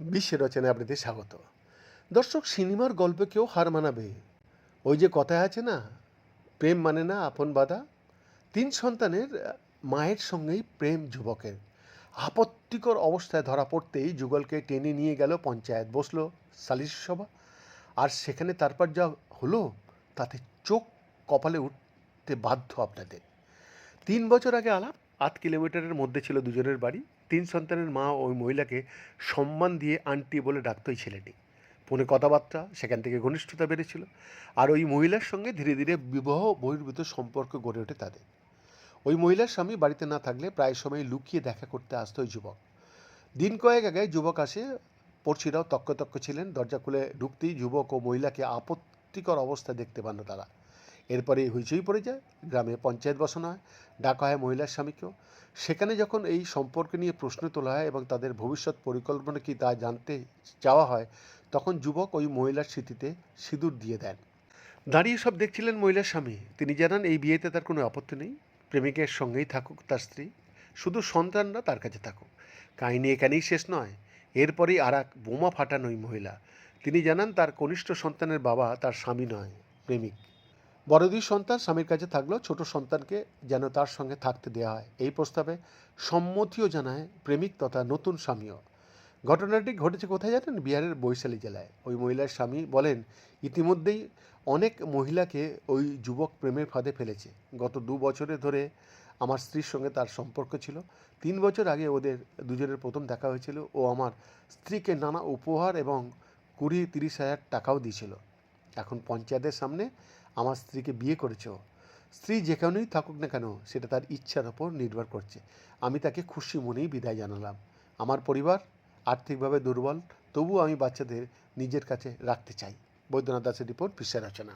বিশ্বের রচনায় আপনাদের স্বাগত। দর্শক, সিনেমার গল্পে কেউ হার মানাবে। ওই যে কথায় আছে না, প্রেম মানে না আপন বাধা। তিন সন্তানের মায়ের সঙ্গেই প্রেম যুবকের। আপত্তিকর অবস্থায় ধরা পড়তেই যুগলকে টেনে নিয়ে গেল পঞ্চায়েত বসল, সালিশ সভা। আর সেখানে তারপর যা হলো, তাতে চোখ কপালে উঠতে বাধ্য আপনাদের। তিন বছর আগে আলাপ আট কিলোমিটারের মধ্যে ছিল দুজনের বাড়ি। তিন সন্তানের মা ওই মহিলাকে সম্মান দিয়ে আন্টি বলে ডাকত ওই ছেলেটি। ফোনে কথাবার্তা, সেখান থেকে ঘনিষ্ঠতা বেড়েছিল। আর ওই মহিলার সঙ্গে ধীরে ধীরে বিবাহ বহির্ভূত সম্পর্ক গড়ে ওঠে তাদের। ওই মহিলার স্বামী বাড়িতে না থাকলে প্রায় সময় লুকিয়ে দেখা করতে আসতো ওই যুবক। দিন কয়েক আগে যুবক আসে, পড়শিরাও তক্ক তক্ক ছিলেন। দরজা খুলে ঢুকতেই যুবক ও মহিলাকে আপত্তিকর অবস্থা দেখতে পান তারা। এরপরে হইচই পড়ে যায়, গ্রামে পঞ্চায়েত বসানো হয়, ডাকা হয় মহিলার স্বামীকেও। সেখানে যখন এই সম্পর্ক নিয়ে প্রশ্ন তোলা হয় এবং তাদের ভবিষ্যৎ পরিকল্পনা কি তা জানতে চাওয়া হয়, তখন যুবক ওই মহিলার স্মৃতিতে সিঁদুর দিয়ে দেন। দাঁড়িয়ে সব দেখছিলেন মহিলার স্বামী। তিনি জানান, এই বিয়েতে তার কোনো আপত্তি নেই। প্রেমিকের সঙ্গেই থাকুক তার স্ত্রী। শুধু সন্তানরা তার কাছে থাকুক। কাহিনী এখানেই শেষ নয়। এরপরেই আর এক বোমা ফাটান ওই মহিলা। তিনি জানান, তার কনিষ্ঠ সন্তানের বাবা তার স্বামী নয়, প্রেমিক। বড় দুই সন্তান স্বামীর কাছে থাকলেও ছোট সন্তানকে যেন তার সঙ্গে থাকতে দেওয়া হয়। এই প্রস্তাবে সম্মতিও জানায় প্রেমিক তথা নতুন স্বামীও। ঘটনাটি ঘটেছে কোথায় জানেন? বিহারের বৈশালী জেলায়। ওই মহিলার স্বামী বলেন, ইতিমধ্যেই অনেক মহিলাকে ওই যুবক প্রেমের ফাঁদে ফেলেছে। গত দু বছরে ধরে আমার স্ত্রীর সঙ্গে তার সম্পর্ক ছিল। তিন বছর আগে ওদের দুজনের প্রথম দেখা হয়েছিল। ও আমার স্ত্রীকে নানা উপহার এবং কুড়ি তিরিশ হাজার টাকাও দিয়েছিল। এখন পঞ্চায়েতের সামনে আমার স্ত্রীকে বিয়ে করেছ। স্ত্রী যেখানেই থাকুক না কেন, সেটা তার ইচ্ছার ওপর নির্ভর করছে। আমি তাকে খুশি মনেই বিদায় জানালাম। আমার পরিবার আর্থিকভাবে দুর্বল, তবুও আমি বাচ্চাদের নিজের কাছে রাখতে চাই। বৈদ্যনাথ দাসের রিপোর্ট বিশ্বের রচনা।